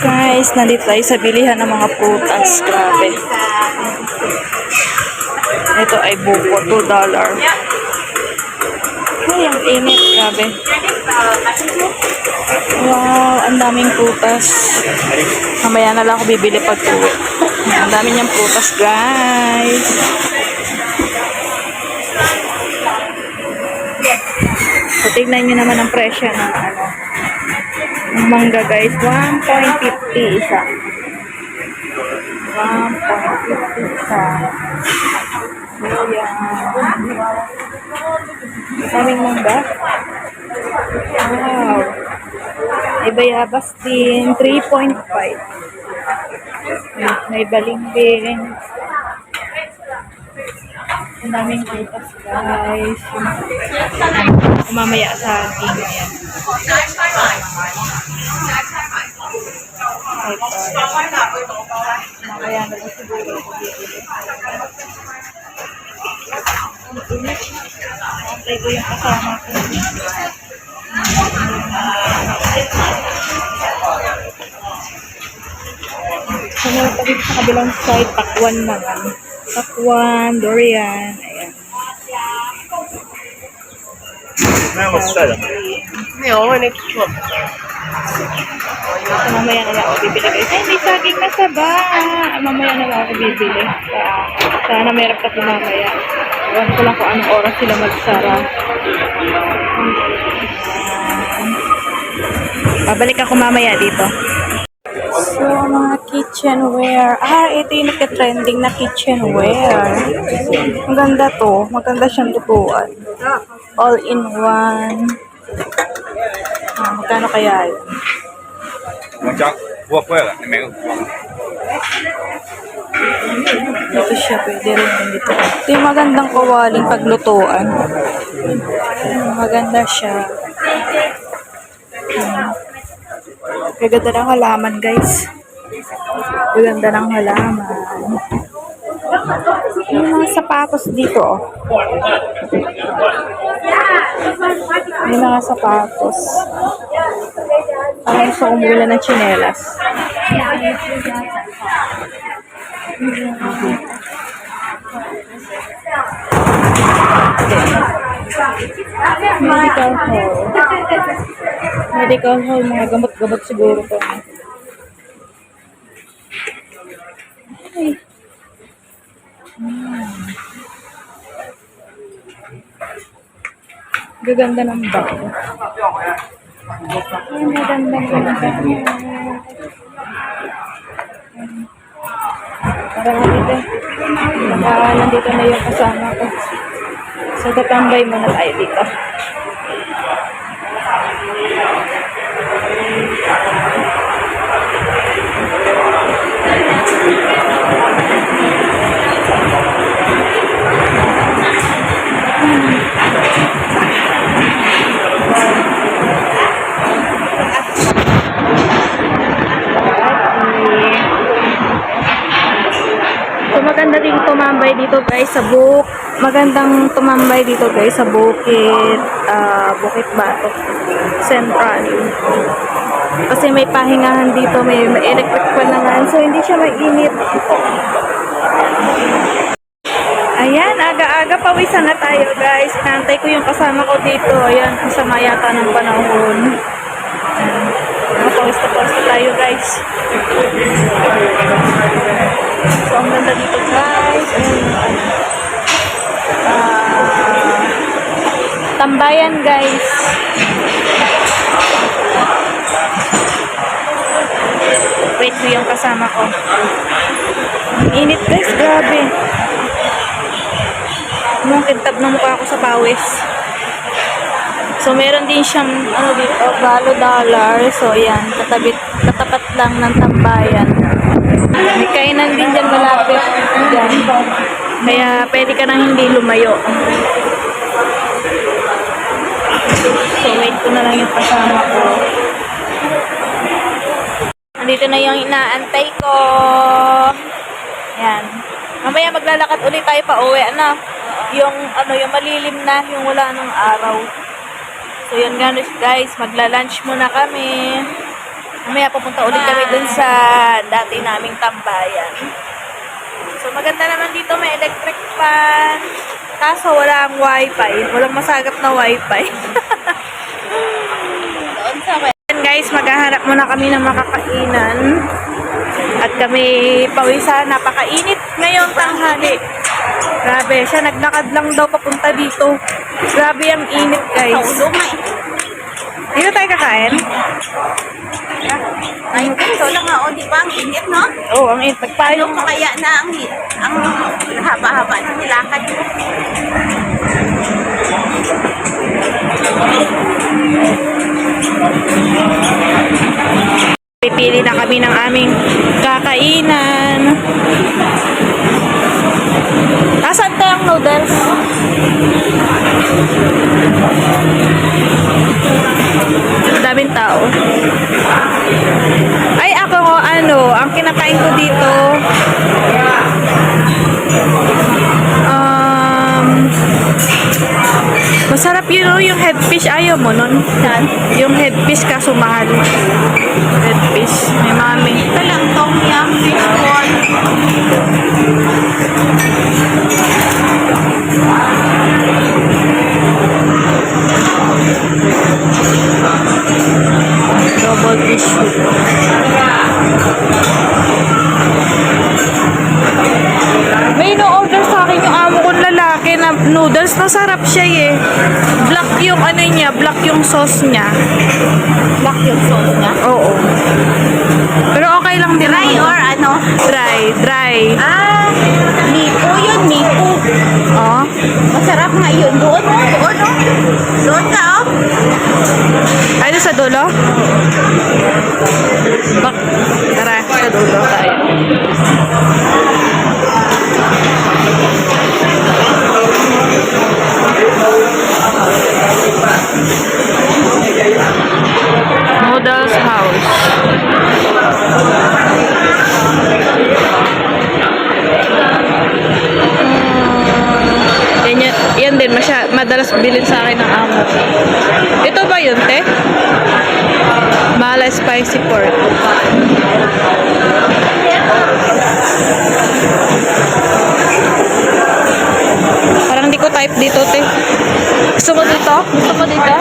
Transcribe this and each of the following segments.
Guys, nandito tayo sa bilihan ng mga prutas. Grabe. Ito ay buko, 2 dollar. Ay, ang init. Grabe. Wow, ang daming prutas. Mamaya na lang ako bibili pag uwi. Ang dami niyang prutas, guys. So, tignan niyo naman ang presyo ng ano, mangga guys, 1.50 isa. 1.50 isa. So, yan. Daming mangga. Wow. May bayabas din, 3.5. May balimbing. Ang daming guys. Mamaya sa akin. Ayan. Ay, Mamaya na lang siguro ako bibili. Ang init. Antay ko yung kasama ko. Meron pa dito sa kabilang side, takwan naman. Takwan, durian, ayan. 没有吃的，没有，我那错。 So, mamaya na lang ako bibili guys. Ay, may saging na saba. Mamaya na lang ako bibili. Kaya, sana meron pa sila mamaya. Ewan ko lang kung anong oras sila magsara. Babalik ako mamaya dito. yung mga kitchenware. Ah, ito yung trending na kitchenware. Ang ganda to. Maganda siyang lutuan. All in one. Ah, magkano kaya yun? Magkano? Buwak ko yun. Meron. Dito siya pwede rin dito. Ito yung magandang kawaling paglutuan. Maganda siya. Gaganda ng halaman, guys. Gaganda ng halaman. May mga sapatos dito, oh. May mga sapatos. Parang gusto kong bumili ng tsinelas. Medical hall. Medical hall, mga gamot-gamot siguro to. Ay. Hmm. Gaganda ng bag. Ay, maganda ng bag. Parang dito. Nandito na yung kasama ko. So, tatambay muna tayo dito. Maganda din tumambay dito guys sa Buk. Magandang tumambay dito guys sa Bukit, ah, Bukit Batok Central. Kasi may pahingahan dito, may, may electric fan naman. So hindi siya mainit. Ayan, aga-aga pawisan na tayo guys. Inantay ko yung kasama ko dito. Ayan, kasama yata ng panahon. Pawis. So, meron din siyang, ano dito, balo dollar. So, ayan, katabi, katapat lang ng tambayan. May kainan din dyan malapit. Dyan. Kaya, pwede ka nang hindi lumayo. So, wait ko na lang yung kasama ko. Nandito na yung inaantay ko. Ayan. Mamaya maglalakad ulit tayo pa uwi. Ano? Yung, ano, yung malilim na, yung wala ng araw. So, yun nga guys, magla-lunch muna kami. Mamaya pupunta ulit kami dun sa dati naming tambayan. So maganda naman dito may electric fan. Kaso wala ang wifi. Walang masagap na wifi. Doon sa Ayan guys, maghahanap muna kami ng makakainan. At kami pawisan, napakainit ngayong tanghali. Grabe, siya naglakad lang daw papunta dito. Grabe ang init guys. Dito tayo kakain? Ay, ito lang nga, o, di ba? Ang init, no? Oo, ang init. Nagpayo Ano mo kaya na ang, ang haba-haba na nilakad mo? Pipili na kami ng aming kakainan. Nasaan tayo ang noodles? Daming tao. Ay, ako, ano, ang kinakain ko dito, oh, yung headfish. Ayaw mo nun? Yan. Yung headfish kaso mahal. Headfish. May mami. Ito lang, tom yum, fish ball. Double tissue. May no-order sa akin yung amo kong lalaki na noodles. Masarap siya eh. Yung ano niya, black yung sauce niya. Black yung sauce niya. Oo. Pero okay lang din. Dry or ano? Dry, dry. Ah, mipo yun, mipo. Oh. Masarap nga yun. Doon, oh, doon, oh. Doon ka, oh. Doon sa dulo? Yun, te? Mala spicy pork. Parang hindi ko type dito, te. Gusto mo dito? Gusto mo dito?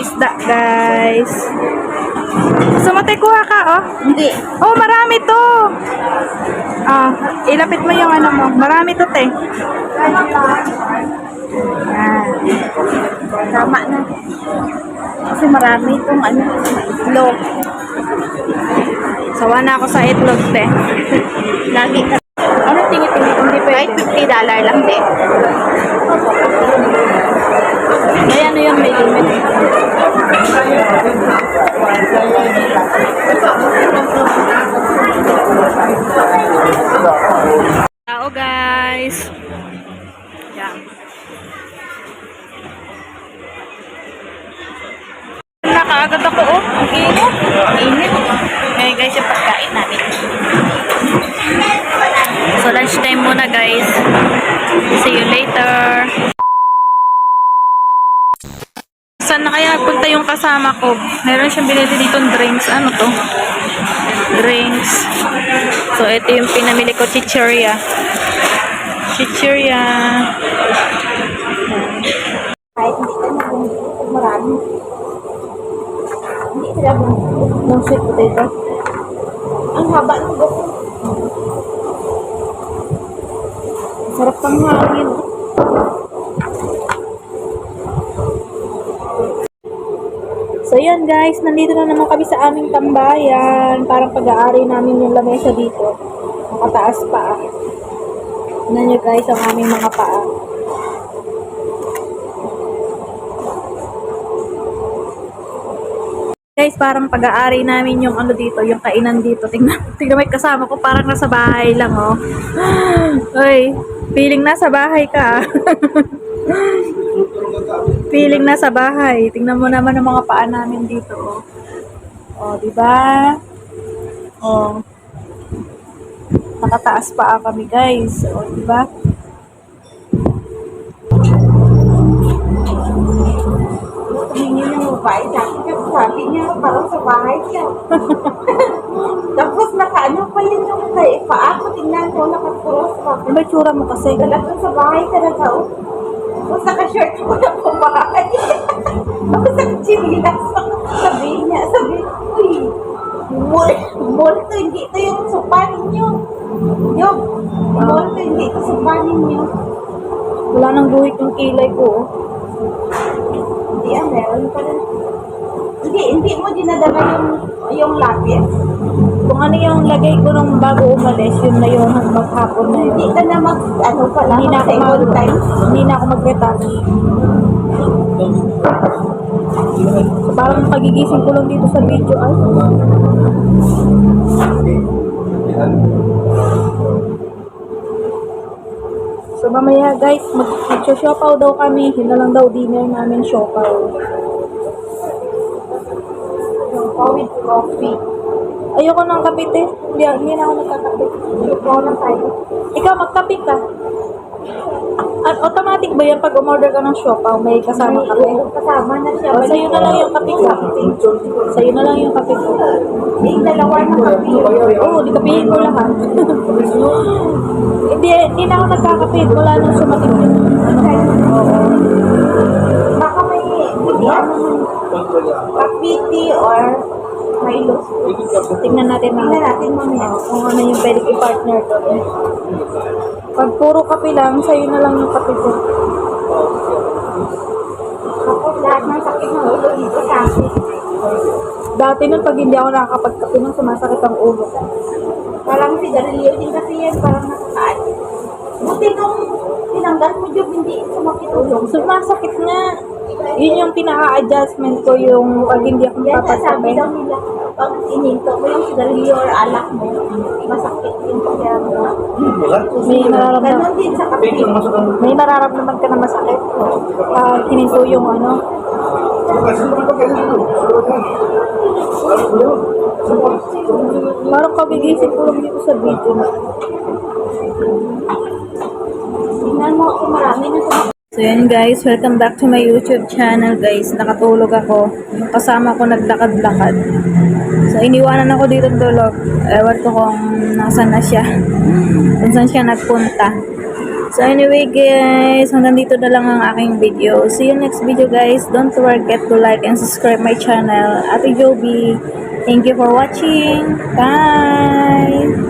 Isda, guys. Sumate, kuha ka, oh. Hindi. Oh, marami to. Ah, ilapit mo yung ano mo. Marami to, te. Ayan. Tama na. Kasi marami itong ano, itlog. Sawa na ako sa itlog, te. Lagi ka. Ano tingit-tingit? Hindi Kahit pwede. 50 dollar lang din. Guys. See you later. Saan na kaya punta yung kasama ko? Meron siyang binili dito drinks. Ano to? Drinks. So, ito yung pinamili ko, chicheria. Chicheria. Kahit hindi ka na marami. Hindi sila potato. Ang haba ng buko. Sarap pang hangin. So yun guys, nandito na naman kami sa aming tambayan. Parang pag-aari namin yung lamesa dito. Nakataas pa. ah. Tignan nyo guys ang aming mga paa. Guys, parang pag-aari namin yung ano dito, yung kainan dito. Tingnan, tingnan yung kasama ko, parang nasa bahay lang, oh. Uy, feeling nasa bahay ka. ah. feeling nasa bahay. Tingnan mo naman ang mga paa namin dito, oh. Oh, di ba? Oh. Nakataas pa kami, guys. Oh, di ba? Tumingin ng babae sa akin kasi sabi niya parang sa bahay siya. Tapos nakaano pa yun yung kay paa ko tingnan ko nakakross pa. Ano ba tsura mo kasi? Talagang sa bahay talaga oh. Tapos naka-shirt ko na po bahay. Tapos naka-chinilas ako. Sabihin niya, sabi, uy, mall, mall to, hindi to yung sopa ninyo. Yung, mall to, hindi to sopa ninyo. Wala nang guhit yung kilay ko, oh. Hindi ah, meron pa rin. Hindi, hindi mo dinadala yung, yung lapis. Kung ano yung lagay ko nung bago umalis, yun na yun, maghapon na yun. Hindi ka na mag, ano pala, Hindi na ako mag, time. hindi na ako mag-retouch. So, parang pagigising ko lang dito sa video, ay. So, mamaya guys, mag-siopaw daw kami. Yun na lang daw dinner namin, siopaw. Yung with coffee. Ayoko ng kape, te. Hindi, hindi na ako nagkakape. Ikaw na tayo. Ikaw, magkape ka. At automatic ba yan pag umorder ka ng siopaw, may kasama kape? Oo, kasama na siya. O, sa'yo na lang yung kape ko. Sa'yo na lang yung kape ko. Yung dalawa na kape. Oo, di kapihin ko lahat. hindi, hindi na ako nagkakape. Wala nang sumating yung ano. Baka tea or Milo. Tingnan natin Tingnan mga natin mamaya. kung ano yung pwede i-partner doon. Pag puro kape lang, sa'yo na lang yung kape ko. Tapos lahat ng sakit ng ulo dito sa akin. Dati nun, pag hindi ako nakakapagkape nung sumasakit ang ulo ko. Parang si Darilio din kasi yan, parang nakakain. Buti nung tinanggal mo job, hindi sumakit ulo. Sumasakit nga. Yun yung pinaka-adjustment ko yung pag hindi ako Yan sabi papagkape. daw nila, pag ininto mo yung sigarilyo or alak mo, masakit yung pakiram mo. May nararamdaman, Ganon din sa kape. may nararamdaman ka na masakit. Pag hininto yung ano. Parang kagigising ko lang dito sa video na. Tingnan mo ako, marami na sumakit. So yun guys, welcome back to my YouTube channel guys. Nakatulog ako. Yung kasama ko naglakad-lakad. So iniwanan ako dito tulog. Ewan ko kung nasan na siya. Kung saan siya nagpunta. So anyway guys, hanggang dito na lang ang aking video. See you next video guys. Don't forget to like and subscribe my channel. Ate Joby. Thank you for watching. Bye!